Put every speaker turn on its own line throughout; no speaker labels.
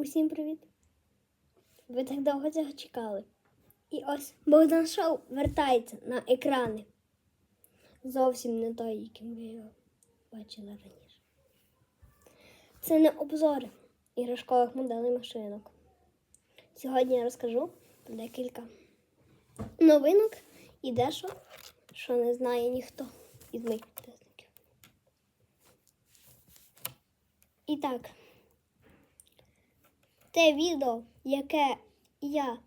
Усім привіт! Ви так довго цього чекали. І ось Богдан Шоу вертається на екрани. Зовсім не той, яким ви його бачили раніше. Це не обзори іграшкових моделей машинок. Сьогодні я розкажу про декілька новинок і дещо, що не знає ніхто із моїх підписників. І так, те відео, яке я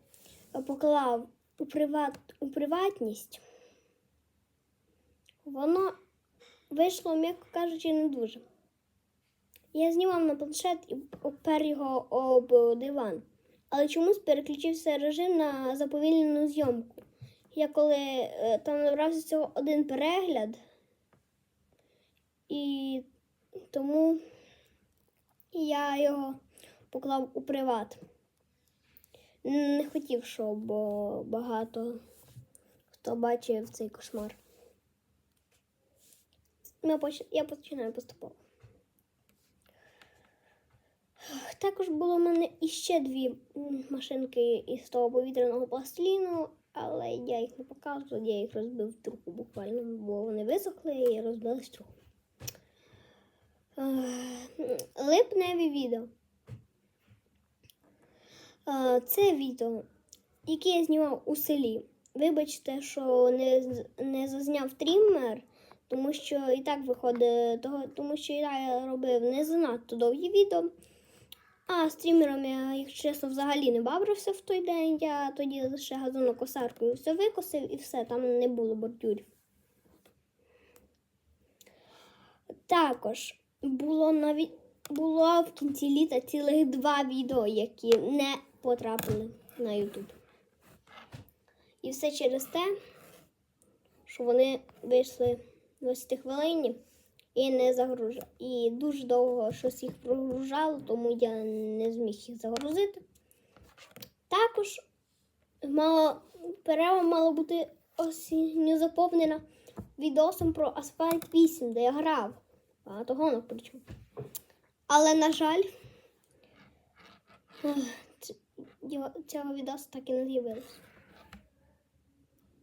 поклав у, приват, у приватність, воно вийшло, м'яко кажучи, не дуже. Я знімав на планшет і опер його об диван, але чомусь переключився режим на заповільнену зйомку. Я коли е, там набрався цього один перегляд, і тому я його поклав у приват. Не хотів, щоб багато хто бачив цей кошмар. Я починаю поступово. Також було в мене іще дві машинки із того повітряного пластиліну, але я їх не показувала, я їх розбив в труху буквально, бо вони висохли і розбились в труху. Липневі відео. Це відео, яке я знімав у селі. Вибачте, що не, не зазняв трімер, тому що і так виходить, тому що я робив не занадто довгі відео. А з трімером я, якщо чесно, взагалі не бавився в той день. Я тоді лише газонокосаркою все викосив і все, там не було бордюрів. Також було навіть було в кінці літа цілих два відео, які не потрапили на YouTube. І все через те, що вони вийшли 20 хвилині і не загружали. І дуже довго щось їх прогружало, тому я не зміг їх загрузити. Також мало, перерва мала бути осінньо заповнена відосом про Асфальт 8, де я грав. Багато гонок причому. Але, на жаль, цього відосу так і не з'явилось.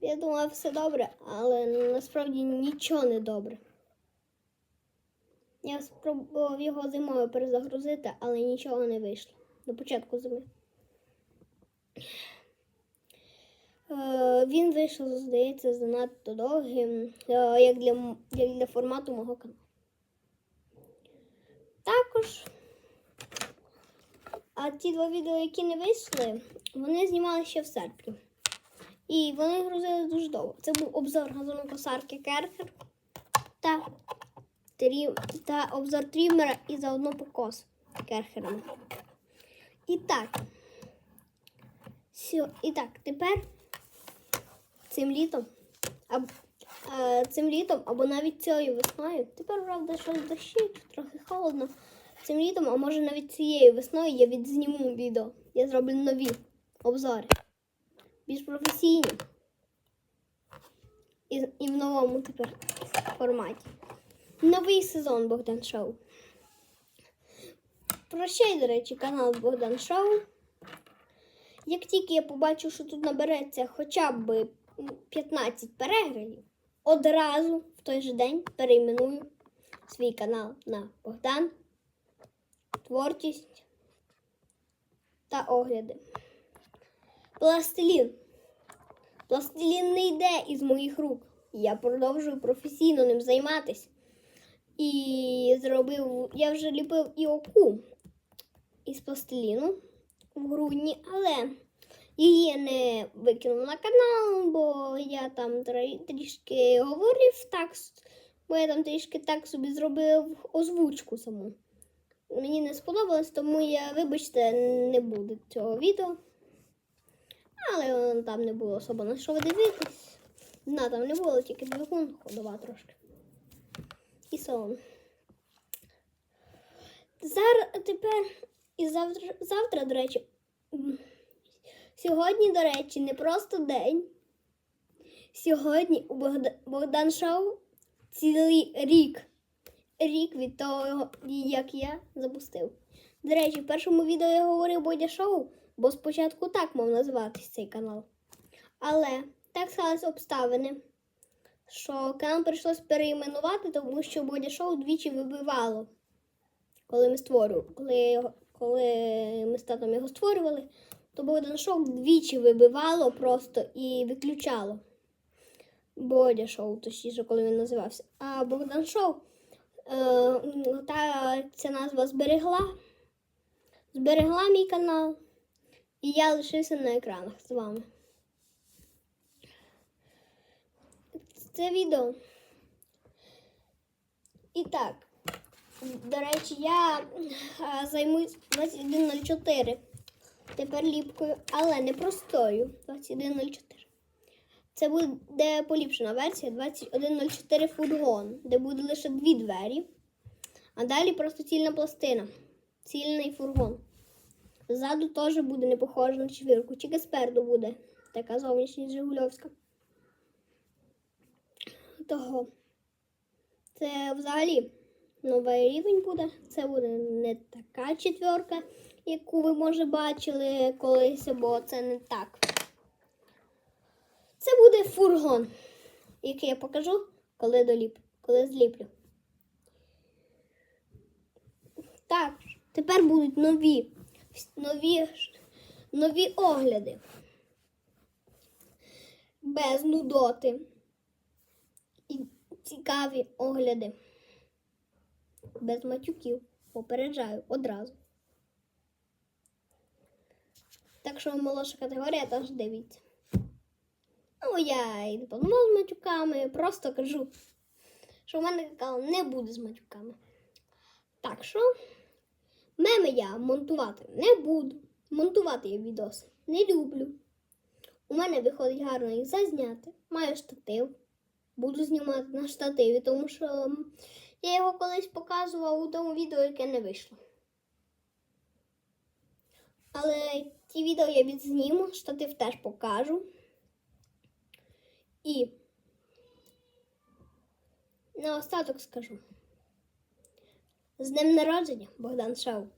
Я думала, все добре, але насправді нічого не добре. Я спробував його зимою перезагрузити, але нічого не вийшло до початку зими. Е, Він вийшов, здається, занадто довгим, е, як для, як для формату мого каналу. Також, а ті два відео, які не вийшли, вони знімали ще в серпні. І вони грузили дуже довго. Це був обзор газонокосарки Керхер та, трі... та обзор трімера і заодно покос керхерами. І так. Сьо... І так, тепер цим літом, аб... е, цим літом або навіть цією весною. Тепер, правда, щось дощить, трохи холодно. Цим літом, а може навіть цією весною я відзніму відео. Я зроблю нові обзори. Більш професійні. І, і в новому тепер форматі. Новий сезон Богдан Шоу. Прощай, до речі, канал Богдан Шоу. Як тільки я побачу, що тут набереться хоча б 15 переглядів, одразу в той же день перейменую свій канал на Богдан, творчість та огляди. Пластилін. Пластилін не йде із моїх рук. Я продовжую професійно ним займатися. І зробив, я вже ліпив і оку із пластиліну в грудні, але її не викинув на канал, бо я там трішки говорив так, бо я там трішки так собі зробив озвучку саму. Мені не сподобалось, тому я, вибачте, не буде цього відео. Але там не було особо на що ви дивитись. На там не було, тільки двигун ходова трошки. І салон. Зараз тепер і завтра, завтра, до речі, сьогодні, до речі, не просто день. Сьогодні у Богдан Шоу цілий рік. Рік від того, як я запустив. До речі, в першому відео я говорив Бодя Шоу, бо спочатку так мав називатись цей канал. Але так склались обставини, що канал прийшлось переіменувати, тому що Бодя Шоу двічі вибивало, коли ми створювали. Коли, коли ми з татом його створювали, то Богдан Шоу двічі вибивало просто і виключало. Бодя Шоу, точніше, коли він називався. А Богдан Шоу, та ця назва зберегла. Зберегла мій канал. І я лишився на екранах з вами. Це відео. І так, до речі, я е, займусь 2104 тепер ліпкою, але не простою 2104. Це буде поліпшена версія 2104 фургон, де буде лише дві двері, а далі просто цільна пластина. Цільний фургон. Ззаду теж буде не похоже на четвірку, тільки спереду буде така зовнішність Жигульовська. Того. Це взагалі новий рівень буде. Це буде не така четверка, яку ви, може, бачили колись, бо це не так. Це буде фургон, який я покажу, коли доліп, коли зліплю. Так, тепер будуть нові, нові, нові огляди. Без нудоти. І цікаві огляди. Без матюків. Попереджаю одразу. Так що молодша категорія теж дивіться. Ну, я і не планував з матюками, просто кажу, що в мене канал не буде з матюками. Так що меми я монтувати не буду. Монтувати я відоси не люблю. У мене виходить гарно їх зазняти. Маю штатив. Буду знімати на штативі, тому що я його колись показував у тому відео, яке не вийшло. Але ті відео я відзніму, штатив теж покажу. І на остаток скажу. З днем народження, Богдан Шоу.